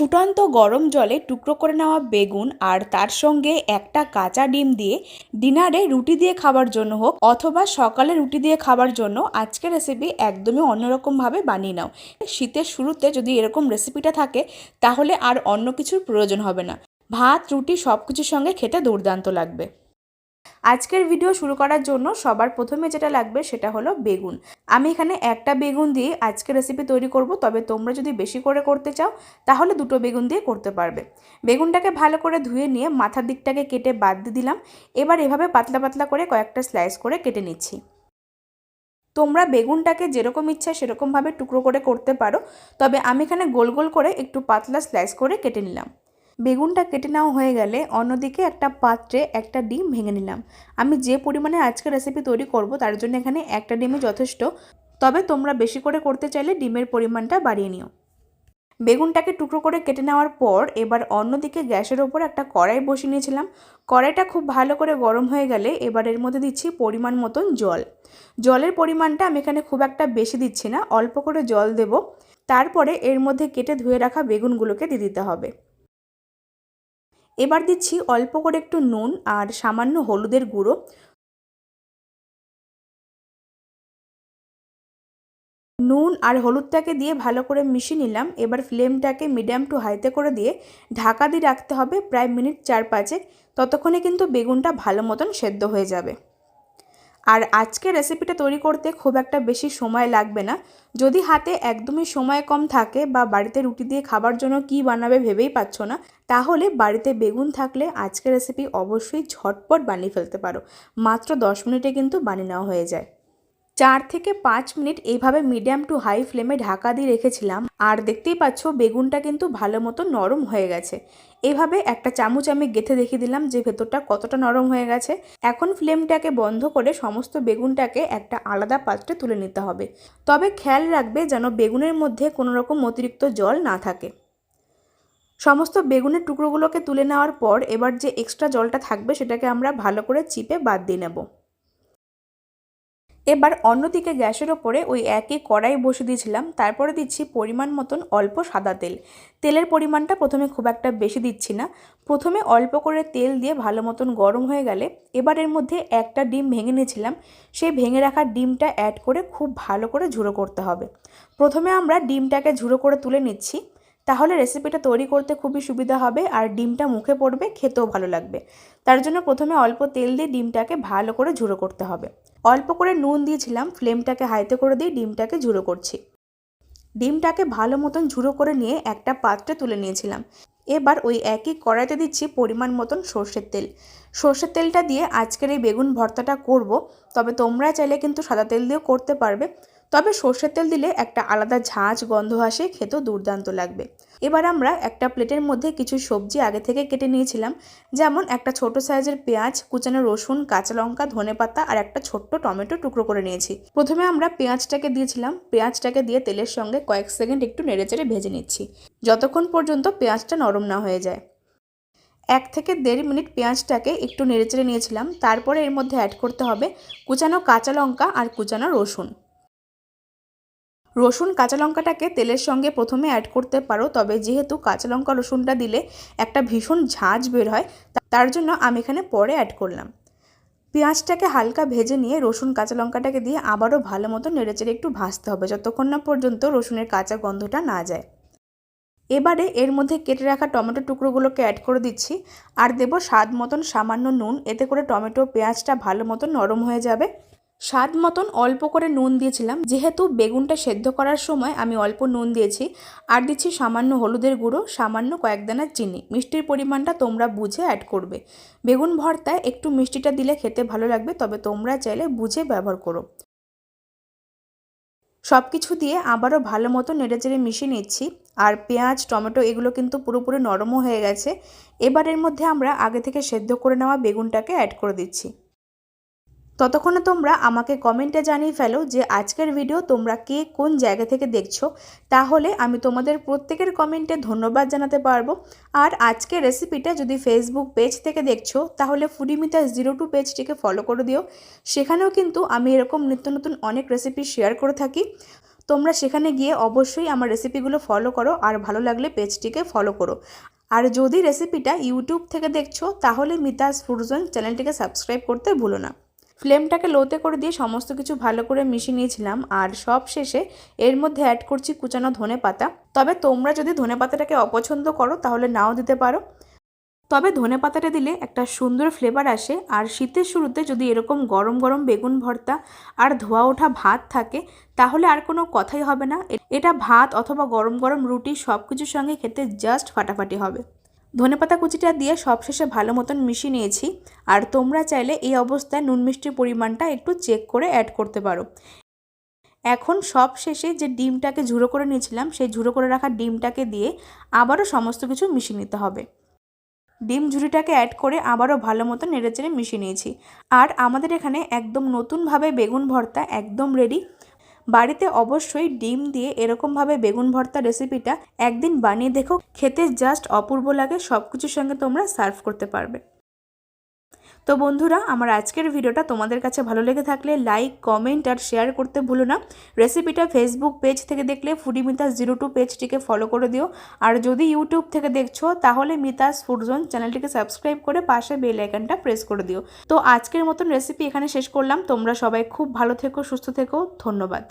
ফুটন্ত গরম জলে টুকরো করে নেওয়া বেগুন আর তার সঙ্গে একটা কাঁচা ডিম দিয়ে ডিনারে রুটি দিয়ে খাবার জন্য হোক অথবা সকালে রুটি দিয়ে খাবার জন্য আজকে রেসিপি একদমই অন্যরকমভাবে বানিয়ে নাও। শীতের শুরুতে যদি এরকম রেসিপিটা থাকে, তাহলে আর অন্য কিছুর প্রয়োজন হবে না। ভাত, রুটি সব কিছুর সঙ্গে খেতে দুর্দান্ত লাগবে। আজকের ভিডিও শুরু করার জন্য সবার প্রথমে যেটা লাগবে সেটা হলো বেগুন। আমি এখানে একটা বেগুন দিয়ে আজকের রেসিপি তৈরি করব, তবে তোমরা যদি বেশি করে করতে চাও, তাহলে দুটো বেগুন দিয়ে করতে পারবে। বেগুনটাকে ভালো করে ধুয়ে নিয়ে মাথার দিকটাকে কেটে বাদ দিয়ে দিলাম। এবার এভাবে পাতলা পাতলা করে কয়েকটা স্লাইস করে কেটে নিচ্ছি। তোমরা বেগুনটাকে যেরকম ইচ্ছা সেরকমভাবে টুকরো করে করতে পারো, তবে আমি এখানে গোল গোল করে একটু পাতলা স্লাইস করে কেটে নিলাম। বেগুনটা কেটে নেওয়া হয়ে গেলে অন্যদিকে একটা পাত্রে একটা ডিম ভেঙে নিলাম। আমি যে পরিমাণে আজকে রেসিপি তৈরি করব তার জন্য এখানে একটা ডিমই যথেষ্ট। তবে তোমরা বেশি করে করতে চাইলে ডিমের পরিমাণটা বাড়িয়ে নিও। বেগুনটাকে টুকরো করে কেটে নেওয়ার পর এবার অন্যদিকে গ্যাসের ওপর একটা কড়াই বসিয়ে নিয়েছিলাম। কড়াইটা খুব ভালো করে গরম হয়ে গেলে এবার এর মধ্যে দিচ্ছি পরিমাণ মতন জল। জলের পরিমাণটা আমি এখানে খুব একটা বেশি দিচ্ছি না, অল্প করে জল দেব। তারপরে এর মধ্যে কেটে ধুয়ে রাখা বেগুনগুলোকে দিয়ে দিতে হবে। এবার দিচ্ছি অল্প করে একটু নুন আর সামান্য হলুদের গুঁড়ো। নুন আর হলুদটাকে দিয়ে ভালো করে মিশিয়ে নিলাম। এবার ফ্লেমটাকে মিডিয়াম টু হাইতে করে দিয়ে ঢাকা দিয়ে রাখতে হবে প্রায় মিনিট চার পাঁচে ততক্ষণে কিন্তু বেগুনটা ভালো মতন সেদ্ধ হয়ে যাবে। আর আজকে রেসিপিটা তৈরি করতে খুব একটা বেশি সময় লাগবে না। যদি হাতে একদমই সময় কম থাকে বা বাড়িতে রুটি দিয়ে খাবার জন্য কি বানাবে ভেবেই পাচ্ছ না, তাহলে বাড়িতে বেগুন থাকলে আজকে রেসিপি অবশ্যই ঝটপট বানিয়ে ফেলতে পারো। মাত্র দশ মিনিটে কিন্তু বানিয়ে নেওয়া হয়ে যায়। চার থেকে পাঁচ মিনিট এইভাবে মিডিয়াম টু হাই ফ্লেমে ঢাকা দিয়ে রেখেছিলাম। আর দেখতেই পাচ্ছ, বেগুনটা কিন্তু ভালো মতো নরম হয়ে গেছে। এভাবে একটা চামচ আমি গেথে দেখিয়ে দিলাম যে ভেতরটা কতটা নরম হয়ে গেছে। এখন ফ্লেমটাকে বন্ধ করে সমস্ত বেগুনটাকে একটা আলাদা পাত্রে তুলে নিতে হবে। তবে খেয়াল রাখবে যেন বেগুনের মধ্যে কোনো রকম অতিরিক্ত জল না থাকে। সমস্ত বেগুনের টুকরোগুলোকে তুলে নেওয়ার পর এবার যে এক্সট্রা জলটা থাকবে সেটাকে আমরা ভালো করে চিপে বাদ দিয়ে নেব। এবার অন্যদিকে গ্যাসের ওপরে ওই একই কড়াই বসে দিয়েছিলাম, তারপরে দিচ্ছি পরিমাণ মতন অল্প সাদা তেল। তেলের পরিমাণটা প্রথমে খুব একটা বেশি দিচ্ছি না। প্রথমে অল্প করে তেল দিয়ে ভালো মতন গরম হয়ে গেলে এবার এর মধ্যে একটা ডিম ভেঙে নিয়েছিলাম, সেই ভেঙে রাখা ডিমটা অ্যাড করে খুব ভালো করে ঝুড়ো করতে হবে। প্রথমে আমরা ডিমটাকে ঝুড়ো করে তুলে নিচ্ছি। তাহলে রেসিপিটা তৈরি করতে খুবই সুবিধা হবে আর ডিমটা মুখে পড়বে, খেতেও ভালো লাগবে। তার জন্য প্রথমে অল্প তেল দিয়ে ডিমটাকে ভালো করে ঝুড়ো করতে হবে। অল্প করে নুন দিয়েছিলাম, ফ্লেমটাকে হাইতে করে দিয়ে ডিমটাকে ঝুড়ো করছি। ডিমটাকে ভালো মতন ঝুড়ো করে নিয়ে একটা পাত্রে তুলে নিয়েছিলাম। এবার ওই একই কড়াইতে দিচ্ছি পরিমাণ মতন সর্ষের তেল। সর্ষের তেলটা দিয়ে আজকের এই বেগুন ভর্তাটা করব, তবে তোমরা চাইলে কিন্তু সাদা তেল দিয়েও করতে পারবে। তবে সর্ষের তেল দিলে একটা আলাদা ঝাঁঝ গন্ধ আসে, খেতেও দুর্দান্ত লাগবে। এবার আমরা একটা প্লেটের মধ্যে কিছু সবজি আগে থেকে কেটে নিয়েছিলাম, যেমন একটা ছোট সাইজের পেঁয়াজ, কুচানো রসুন, কাঁচা লঙ্কা, ধনে পাতা আর একটা ছোট্ট টমেটো টুকরো করে নিয়েছি। প্রথমে আমরা পেঁয়াজটাকে দিয়েছিলাম, পেঁয়াজটাকে দিয়ে তেলের সঙ্গে কয়েক সেকেন্ড একটু নেড়েচেড়ে ভেজে নিচ্ছি, যতক্ষণ পর্যন্ত পেঁয়াজটা নরম না হয়ে যায়। এক থেকে দেড় মিনিট পেঁয়াজটাকে একটু নেড়েচেড়ে নিয়েছিলাম, তারপরে এর মধ্যে অ্যাড করতে হবে কুচানো কাঁচা লঙ্কা আর কুচানো রসুন। রসুন, কাঁচা লঙ্কাটাকে তেলের সঙ্গে প্রথমে অ্যাড করতে পারো, তবে যেহেতু কাঁচা লঙ্কা রসুনটা দিলে একটা ভীষণ ঝাঁঝ বের হয় তার জন্য আমি এখানে পরে অ্যাড করলাম। পেঁয়াজটাকে হালকা ভেজে নিয়ে রসুন, কাঁচা লঙ্কাটাকে দিয়ে আবারও ভালো মতো নেড়েচেড়ে একটু ভাজতে হবে, যতক্ষণ না পর্যন্ত রসুনের কাঁচা গন্ধটা না যায়। এবারে এর মধ্যে কেটে রাখা টমেটো টুকরোগুলোকে অ্যাড করে দিচ্ছি, আর দেবো স্বাদ মতন সামান্য নুন, এতে করে টমেটো, পেঁয়াজটা ভালো মতন নরম হয়ে যাবে। স্বাদ মতন অল্প করে নুন দিয়েছিলাম। যেহেতু বেগুনটা সেদ্ধ করার সময় আমি অল্প নুন দিয়েছি। আর দিচ্ছি সামান্য হলুদের গুঁড়ো, সামান্য কয়েক দানা চিনি। মিষ্টির পরিমাণটা তোমরা বুঝে অ্যাড করবে। বেগুন ভর্তায় একটু মিষ্টিটা দিলে খেতে ভালো লাগবে, তবে তোমরা চাইলে বুঝে ব্যবহার করো। সব কিছু দিয়ে আবারও ভালো মতো নেড়েচেড়ে মিশিয়ে নিচ্ছি। আর পেঁয়াজ, টমেটো এগুলো কিন্তু পুরোপুরি নরমও হয়ে গেছে। এবারের মধ্যে আমরা আগে থেকে সেদ্ধ করে নেওয়া বেগুনটাকে অ্যাড করে দিচ্ছি। ততক্ষণে তোমরা আমাকে কমেন্টে জানিয়ে ফেলো যে আজকের ভিডিও তোমরা কে কোন জায়গা থেকে দেখছ। তাহলে আমি তোমাদের প্রত্যেকের কমেন্টে ধন্যবাদ জানাতে পারব। আর আজকের রেসিপিটা যদি ফেসবুক পেজ থেকে দেখছ, তাহলে ফুডিমিতা জিরো টু পেজটিকে ফলো করে দিও। সেখানেও কিন্তু আমি এরকম নিত্য নতুন অনেক রেসিপি শেয়ার করে থাকি। তোমরা সেখানে গিয়ে অবশ্যই আমার রেসিপিগুলো ফলো করো আর ভালো লাগলে পেজটিকে ফলো করো। আর যদি রেসিপিটা ইউটিউব থেকে দেখছ, তাহলে মিতাস ফুডজন চ্যানেলটিকে সাবস্ক্রাইব করতে ভুলো না। ফ্লেমটাকে লোতে করে দিয়ে সমস্ত কিছু ভালো করে মিশিয়ে নিয়েছিলাম, আর সব শেষে এর মধ্যে অ্যাড করছি কুচানো ধনে পাতা। তবে তোমরা যদি ধনে পাতাটাকে অপছন্দ করো, তাহলে নাও দিতে পারো। তবে ধনে পাতাটা দিলে একটা সুন্দর ফ্লেভার আসে, আর শীতের শুরুতে যদি এরকম গরম গরম বেগুন ভর্তা আর ধোয়া ওঠা ভাত থাকে, তাহলে আর কোনো কথাই হবে না। এটা ভাত অথবা গরম গরম রুটি সব কিছুর সঙ্গে খেতে জাস্ট ফাটাফাটি হবে। ধনেপাতা কুচিটা দিয়ে সবশেষে ভালো মতন মিশিয়ে নিয়েছি। আর তোমরা চাইলে এই অবস্থায় নুন মিষ্টির পরিমাণটা একটু চেক করে অ্যাড করতে পারো। এখন সব শেষে যে ডিমটাকে ঝুড়ো করে নিয়েছিলাম, সেই ঝুড়ো করে রাখা ডিমটাকে দিয়ে আবারও সমস্ত কিছু মিশিয়ে নিতে হবে। ডিম ঝুড়িটাকে অ্যাড করে আবারও ভালো মতো নেড়েচেড়ে মিশিয়ে নিয়েছি। আর আমাদের এখানে একদম নতুনভাবে বেগুন ভর্তা একদম রেডি বাড়িতে অবশ্যই ডিম দিয়ে এরকমভাবে বেগুন ভর্তা রেসিপিটা একদিন বানিয়ে দেখো, খেতে জাস্ট অপূর্ব লাগে সব কিছুর সঙ্গে তোমরা সার্ভ করতে পারবে। তো বন্ধুরা, আমার আজকের ভিডিওটা তোমাদের কাছে ভালো লেগে থাকলে লাইক কমেন্ট আর শেয়ার করতে ভুলো না। রেসিপিটা ফেসবুক পেজ থেকে দেখলে ফুডি মিতাস জিরো টু পেজটিকে ফলো করে দিও। আর যদি ইউটিউব থেকে দেখছ, তাহলে মিতাস ফুডজোন চ্যানেলটিকে সাবস্ক্রাইব করে পাশে বেল আইকনটা প্রেস করে দিও। তো আজকের মতন রেসিপি এখানে শেষ করলাম। তোমরা সবাই খুব ভালো থেকো, সুস্থ থেকো। ধন্যবাদ।